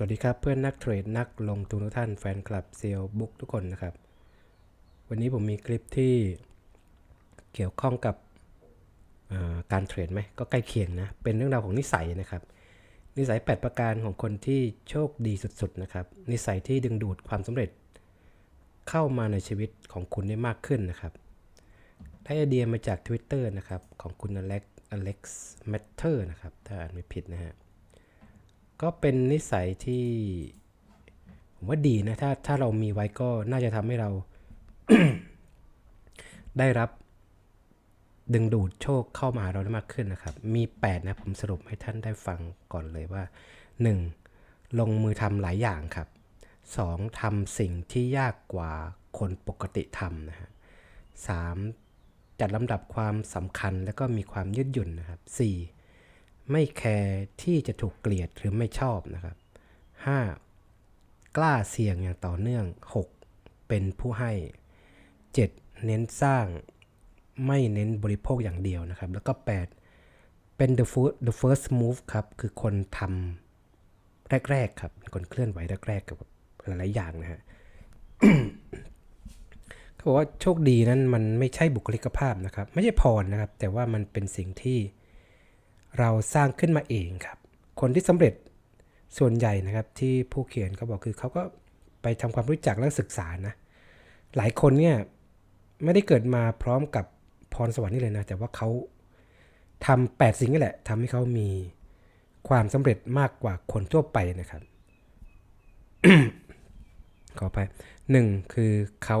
สวัสดีครับเพื่อนนักเทรดนักลงทุนทุกท่านแฟนคลับเซียวบุ๊กทุกคนนะครับ วันนี้ผมมีคลิปที่เกี่ยวข้องกับาการเทรดไหมก็ใกล้เคียงนะ เป็นเรื่องราวของนิสัยนะครับ นิสัย 8 ประการของคนที่โชคดีสุดๆนะครับ นิสัยที่ดึงดูดความสำเร็จเข้ามาในชีวิตของคุณได้มากขึ้นนะครับได้ไอเดียมาจาก Twitter นะครับของคุณอเล็กอเล็กซ์แมทเทอร์นะครับถ้าอ่านไม่ผิดนะฮะ ก็เป็นนิสัยที่ผมว่าดีนะ ถ้าถ้าเรามีไว้ก็น่าจะทำให้เรา ได้รับดึงดูดโชคเข้ามาหาเราได้มากขึ้นนะครับ มี 8 นะ ผมสรุปให้ท่านได้ฟังก่อนเลยว่า 1. ลงมือทำหลายอย่างครับ 2. ทำสิ่งที่ยากกว่าคนปกติทำนะฮะ 3. จัดลำดับความสำคัญแล้วก็มีความยืดหยุ่นนะครับ 4. ไม่แคร์ที่จะถูกเกลียดหรือไม่ชอบนะครับ 5. กล้าเสี่ยงอย่างต่อเนื่อง 6. เป็นผู้ให้ 7. เน้นสร้างไม่เน้นบริโภคอย่างเดียวนะครับ แล้วก็ 8 เป็น the first the first move ครับ คือคนทำแรก ๆ ครับ คนเคลื่อนไหวแรก ๆ กับหลาย ๆ อย่างนะฮะเขาบอกว่าโชคดีนั้นมันไม่ใช่บุคลิกภาพนะครับ ไม่ใช่พรนะครับ แต่ว่ามันเป็นสิ่งที่ เราสร้างขึ้นมาเองครับ คนที่สำเร็จส่วนใหญ่นะครับที่ผู้เขียนเขาบอกคือเขาก็ไปทำความรู้จักและศึกษานะ หลายคนเนี่ยไม่ได้เกิดมาพร้อมกับพรสวรรค์นี่เลยนะ แต่ว่าเขาทำแปดสิ่งนี่แหละทำให้เขามีความสำเร็จมากกว่าคนทั่วไปนะครับ ขอไปหนึ่งคือเขา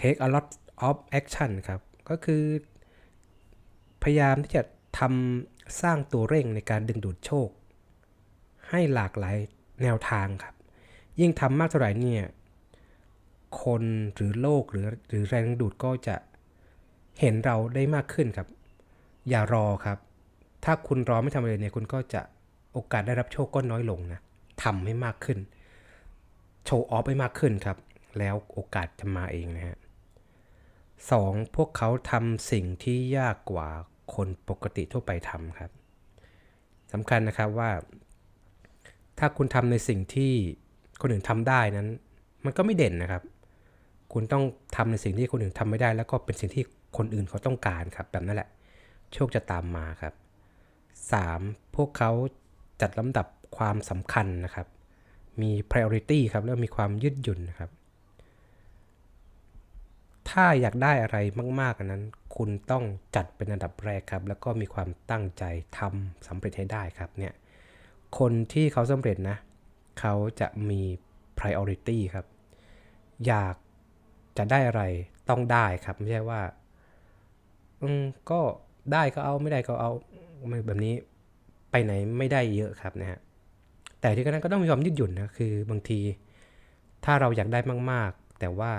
take a lot of action ครับ ก็คือ พยายามที่จะทำสร้างตัวเร่งในการดึงดูดโชค ให้หลากหลายแนวทางครับ ยิ่งทำมากเท่าไหร่เนี่ยคนหรือโลกหรือหรือแรงดึงดูดก็จะเห็นเราได้มากขึ้นครับ อย่ารอครับ ถ้าคุณรอไม่ทำอะไรเนี่ยคุณก็จะโอกาสได้รับโชคก็น้อยลงนะทำให้มากขึ้น โชว์ออฟให้มากขึ้นครับ แล้วโอกาสจะมาเองนะฮะ สองพวกเขาทำสิ่งที่ยากกว่าคนปกติทั่วไปทำครับสำคัญนะครับว่า ถ้าคุณทำในสิ่งที่คนอื่นทำได้นั้น มันก็ไม่เด่นนะครับ คุณต้องทำในสิ่งที่คนอื่นทำไม่ได้ แล้วก็เป็นสิ่งที่คนอื่นเขาต้องการครับ แบบนั้นแหละ โชคจะตามมาครับ 3. พวกเขาจัดลำดับความสำคัญนะครับ มี priority ครับแล้วมีความยืดหยุ่นนะครับ ถ้าอยากได้อะไรมากๆอันนั้น คุณต้องจัดเป็นอันดับแรกครับ แล้วก็มีความตั้งใจทำสำเร็จให้ได้ครับเนี่ยคนที่เขาสำเร็จนะเขาจะมี priority ครับ อยากจะได้อะไรต้องได้ครับ ไม่ใช่ว่า อืมก็ได้ก็เอาไม่ได้ก็เอาแบบนี้ไปไหนไม่ได้เยอะครับนะฮะแต่ที่นั้นก็ต้องมีความยืดหยุ่นนะคือบางที ถ้าเราอยากได้มาก ๆ แต่ว่า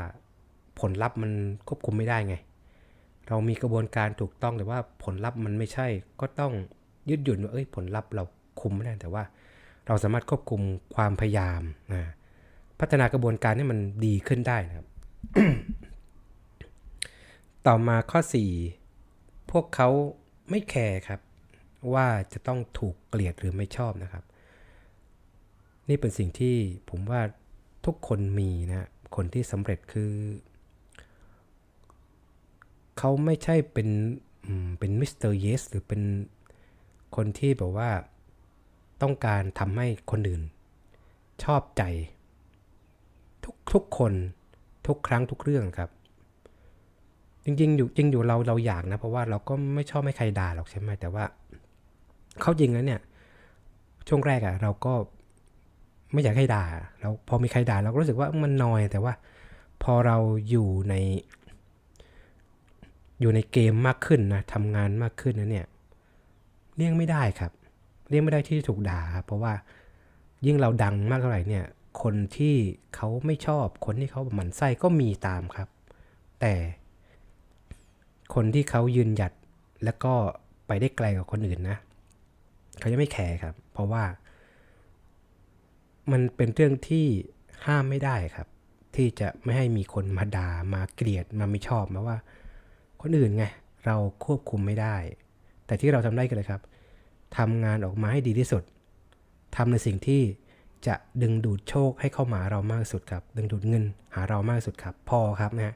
ผลลัพธ์มันควบคุมไม่ได้ไง เรามีกระบวนการถูกต้องแต่ว่าผลลัพธ์มันไม่ใช่ ก็ต้องยืดหยุ่นว่าเอ้ยผลลัพธ์เราคุมไม่ได้แต่ว่า เราสามารถควบคุมความพยายามนะพัฒนากระบวนการให้มันดีขึ้นได้นะครับ ต่อมาข้อ 4 พวกเขาไม่แคร์ครับ ว่าจะต้องถูกเกลียดหรือไม่ชอบนะครับ นี่เป็นสิ่งที่ผมว่าทุกคนมีนะ คนที่สำเร็จคือ เขาไม่ใช่เป็นเป็นมิสเตอร์เยสหรือเป็นคนที่แบบว่าต้องการทำให้คนอื่น ชอบใจ ทุกทุกคนทุกครั้งทุกเรื่องครับ จริงๆอยู่จริงอยู่เราเราอยากนะ เพราะว่าเราก็ไม่ชอบให้ใครด่าหรอกใช่ไหมแต่ว่าเขาจริงแล้วเนี่ย ช่วงแรกอะเราก็ไม่อยากให้ด่าเราพอมีใครด่าเราก็รู้สึกว่ามันนอยแต่ว่า พอเราอยู่ใน อยู่ในเกมมากขึ้นนะทำงานมากขึ้นนะเนี่ยเลี่ยงไม่ได้ครับเลี่ยงไม่ได้ที่จะถูกด่าครับเพราะว่ายิ่งเราดังมากเท่าไหร่เนี่ย คนที่เขาไม่ชอบ คนที่เขาหมั่นไส้ก็มีตามครับ แต่คนที่เขายืนหยัดแล้วก็ไปได้ไกลกว่าคนอื่นนะเขาจะไม่แคร์ครับ เพราะว่า มันเป็นเรื่องที่ห้ามไม่ได้ครับ ที่จะไม่ให้มีคนมาด่ามาเกลียดมาไม่ชอบมาว่า คนอื่นไงเราควบคุมไม่ได้ แต่ที่เราทำได้ก็เลยครับทำงานออกมาให้ดีที่สุดทำในสิ่งที่จะดึงดูดโชคให้เข้ามาเรามากสุดครับ ดึงดูดเงินหาเรามากสุดครับ พอครับนะฮะ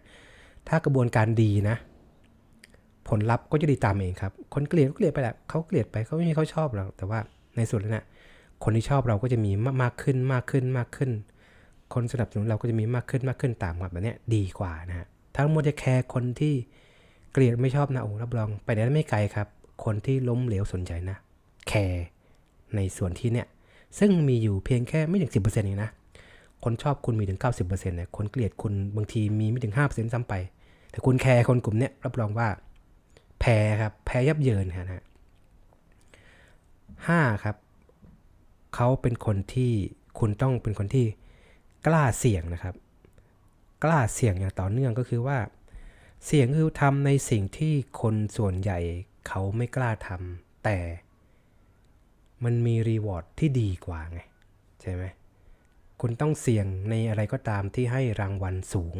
ถ้ากระบวนการดีนะ ผลลัพธ์ก็จะดีตามเองครับ คนเกลียดก็เกลียดไปแหละเขาเกลียดไปเขาไม่มีเขาชอบเราแต่ว่าในสุดแล้วเนะี่ยคนที่ชอบเราก็จะมีมากขึ้นมากขึ้นมากขึ้น คนสนับสนุนเราก็จะมีมากขึ้นมากขึ้นตามครับแบบนี้ดีกว่านะฮะทั้งหมดจะแคร์คนที่ เกลียดไม่ชอบนะโอ้รับรอง ไปได้ไม่ไกลครับ คนที่ล้มเหลวสนใจนะ แคร์ในส่วนที่เนี่ย ซึ่งมีอยู่เพียงแค่ไม่ถึง 10%เองนะ คนชอบคุณมีถึง 90%เนี่ยคนเกลียดคุณบางทีมีไม่ถึง 5%ซ้ำไป แต่คุณแคร์คนกลุ่มเนี้ยรับรองว่า แพ้ครับ แพ้ยับเยินครับนะฮะห้าครับ เขาเป็นคนที่คุณต้องเป็นคนที่กล้าเสี่ยงนะครับ กล้าเสี่ยงอย่างต่อเนื่องก็คือว่า เสี่ยงคือทำในสิ่งที่คนส่วนใหญ่เขาไม่กล้าทำแต่มันมีรีวอร์ดที่ดีกว่าไง ใช่ไหมคุณต้องเสี่ยงในอะไรก็ตามที่ให้รางวัลสูง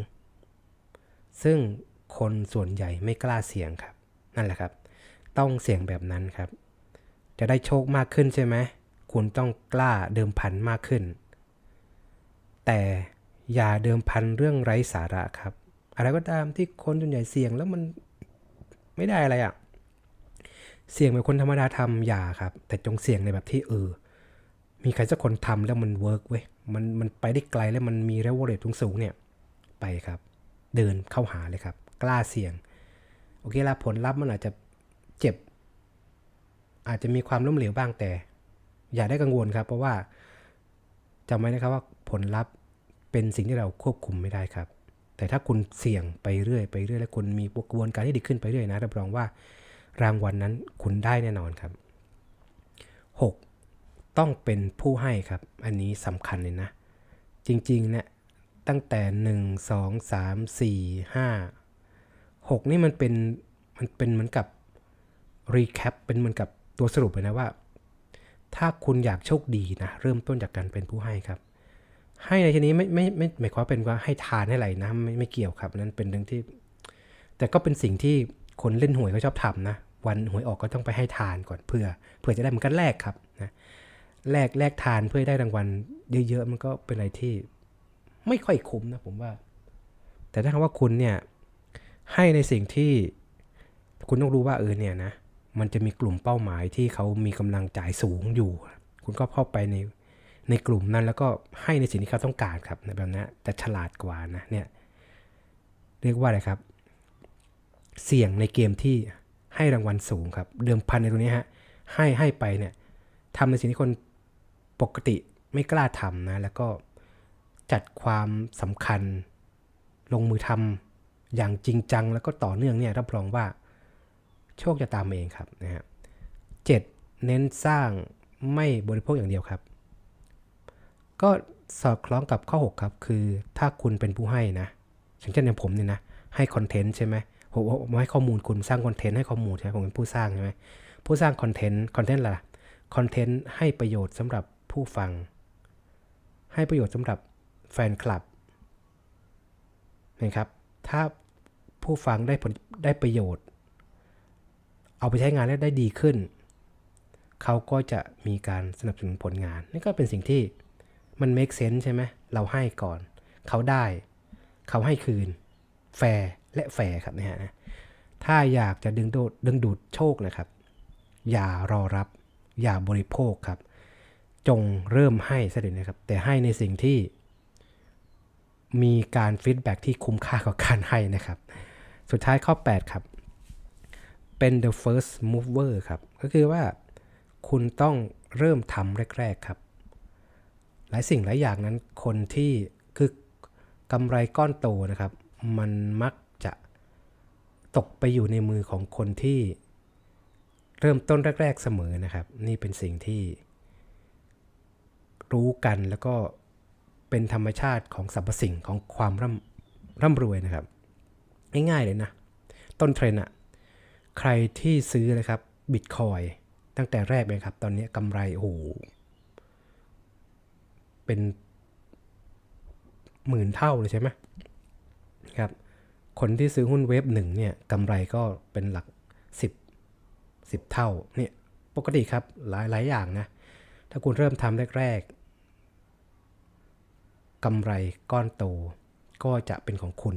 ซึ่งคนส่วนใหญ่ไม่กล้าเสี่ยงครับ นั่นแหละครับ ต้องเสี่ยงแบบนั้นครับ จะได้โชคมากขึ้นใช่ไหมคุณต้องกล้าเดิมพันมากขึ้น แต่อย่าเดิมพันเรื่องไร้สาระครับ อะไรก็ตามที่คนส่วนใหญ่เสี่ยงแล้วมันไม่ได้อะไรอะ่ะ เสี่ยงแบบคนธรรมดาทำอย่าครับ แต่จงเสี่ยงในแบบที่เออ มีใครสักคนทำแล้วมันเวิร์กเว้ย มันมันไปได้ไกลแล้วมันมี r e v o l u t สูงเนี่ย ไปครับ เดินเข้าหาเลยครับ กล้าเสี่ยง โอเคละผลลัพธ์มันอาจจะเจ็บ อาจจะมีความล้มเหลวบ้างแต่ อย่าได้กังวลครับ เพราะว่าจำไว้นะครับว่าผลลัพธ์เป็นสิ่งที่เราควบคุมไม่ได้ครับ แต่ถ้าคุณเสี่ยงไปเรื่อยไปเรื่อยแล้วคุณมีกระบวนการที่ดีขึ้นไปเรื่อยนะรับรองว่ารางวัลนนั้นคุณได้แน่นอนครับ 6. ต้องเป็นผู้ให้ครับ อันนี้สำคัญเลยนะ จริงๆเนี่ยตั้งแต่ 1 2 3 4 5 6 นี่มันเป็นมันเป็นเหมือนกับ recap เป็นเหมือนกับตัวสรุปเลยนะว่า ถ้าคุณอยากโชคดีนะ เริ่มต้นจากการเป็นผู้ให้ครับ ให้ในที่นี้ไม่ไม่ไม่หมายความเป็นว่าให้ทานให้อะไรนะไม่ไม่เกี่ยวครับนั้นเป็นเรื่องที่ แต่ก็เป็นสิ่งที่คนเล่นหวยเขาชอบทำนะ วันหวยออกก็ต้องไปให้ทานก่อนเพื่อเพื่อจะได้เหมือนกันแลกครับนะแลกแลกทานเพื่อได้รางวัลเยอะๆมันก็เป็นอะไรที่ ไม่ค่อยคุ้มนะผมว่า แต่ถ้าคำว่าคุณเนี่ยให้ในสิ่งที่คุณต้องรู้ว่าเออเนี่ยนะมันจะมีกลุ่มเป้าหมายที่เขามีกำลังจ่ายสูงอยู่ คุณก็เข้าไปใน ในกลุ่มนั้นแล้วก็ให้ในสิ่งที่เขาต้องการครับในแบบนั้นจะฉลาดกว่านะเนี่ยเรียกว่าอะไรครับ เสี่ยงในเกมที่ให้รางวัลสูงครับ เดิมพันในตรงนี้ฮะให้ให้ไปเนี่ยทำในสิ่งที่คนปกติไม่กล้าทำนะ แล้วก็จัดความสำคัญ ลงมือทำอย่างจริงจัง แล้วก็ต่อเนื่องเนี่ยรับรองว่า โชคจะตามมาเองครับนะฮะเจ็ดเน้นสร้างไม่บริโภคอย่างเดียวครับ ก็สอดคล้องกับข้อ 6 ครับ คือถ้าคุณเป็นผู้ให้นะอย่างเช่นอย่างผมเนี่ยนะ ให้คอนเทนต์ใช่ไหมผมผมให้ข้อมูลคุณสร้างคอนเทนต์ให้ข้อมูลใช่ไหมผมเป็นผู้สร้างใช่ไหมผู้สร้างคอนเทนต์คอนเทนต์อะไรคอนเทนต์ให้ประโยชน์สำหรับผู้ฟัง ให้ประโยชน์สำหรับแฟนคลับนะครับ ถ้าผู้ฟังได้ผลได้ประโยชน์ เอาไปใช้งานแล้วได้ดีขึ้น เขาก็จะมีการสนับสนุนผลงาน นี่ก็เป็นสิ่งที่ มัน make sense ใช่ไหมเราให้ก่อน เขาได้ เขาให้คืน แฟร์และแฟร์ครับนะฮะถ้าอยากจะดึงดูดดึงดูดโชคนะครับ อย่ารอรับ อย่าบริโภคครับ จงเริ่มให้ซะเลยนะครับ แต่ให้ในสิ่งที่ มีการฟีดแบ็ที่คุ้มค่ากับการให้นะครับ สุดท้ายข้อ 8 ครับ เป็น the first mover ครับ ก็คือว่าคุณต้องเริ่มทำแรก ๆ ครับ หลายสิ่งหลายอย่างนั้นคนที่คือกำไรก้อนโตนะครับ มันมักจะตกไปอยู่ในมือของคนที่เริ่มต้นแรก ๆเสมอนะครับ นี่เป็นสิ่งที่รู้กันแล้วก็เป็นธรรมชาติของสรรพสิ่งของความร่ำร่ำรวยนะครับ ง่ายๆเลยนะ ต้นเทรนอะใครที่ซื้อนะครับบิตคอยตั้งแต่แรกเลยครับ ตอนนี้กำไรโอ้โห เป็นหมื่นเท่าเลยใช่ไหมครับคนที่ซื้อหุ้นเว็บหนึ่งเนี่ยกำไรก็เป็นหลัก 10 10 เท่าเนี่ยปกติครับหลายหลายอย่างนะ ถ้าคุณเริ่มทำแรกๆกำไรก้อนโตก็จะเป็นของคุณ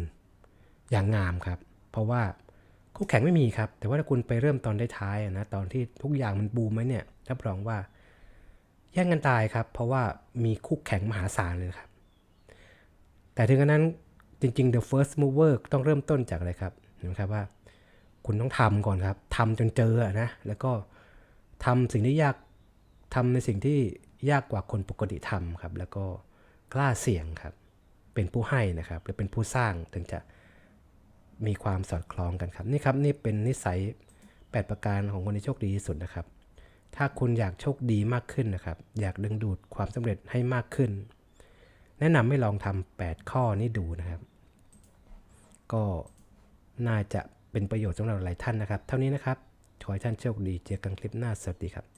อย่างงามครับ เพราะว่าคู่แข่งไม่มีครับ แต่ว่าถ้าคุณไปเริ่มตอนได้ท้ายนะตอนที่ทุกอย่างมันบูมไหมเนี่ยรับรองว่า แย่งกันตายครับ เพราะว่ามีคู่แข่งมหาศาลเลยครับ แต่ถึงกระนั้นจริงๆ the first mover ต้องเริ่มต้นจากอะไรครับเห็นไหมครับว่า คุณต้องทำก่อนครับทำจนเจอนะ แล้วก็ทำสิ่งที่ยากทำในสิ่งที่ยากกว่าคนปกติทำครับ แล้วก็กล้าเสี่ยงครับ เป็นผู้ให้นะครับ หรือเป็นผู้สร้างถึงจะมีความสอดคล้องกันครับ นี่ครับนี่เป็นนิสัย 8 ประการของคนที่โชคดีที่สุดนะครับ ถ้าคุณอยากโชคดีมากขึ้นนะครับ อยากดึงดูดความสำเร็จให้มากขึ้น แนะนำให้ลองทำ8ข้อนี้ดูนะครับ ก็น่าจะเป็นประโยชน์สำหรับหลายท่านนะครับ เท่านี้นะครับ ขอให้ท่านโชคดี เจอกันคลิปหน้า สวัสดีครับ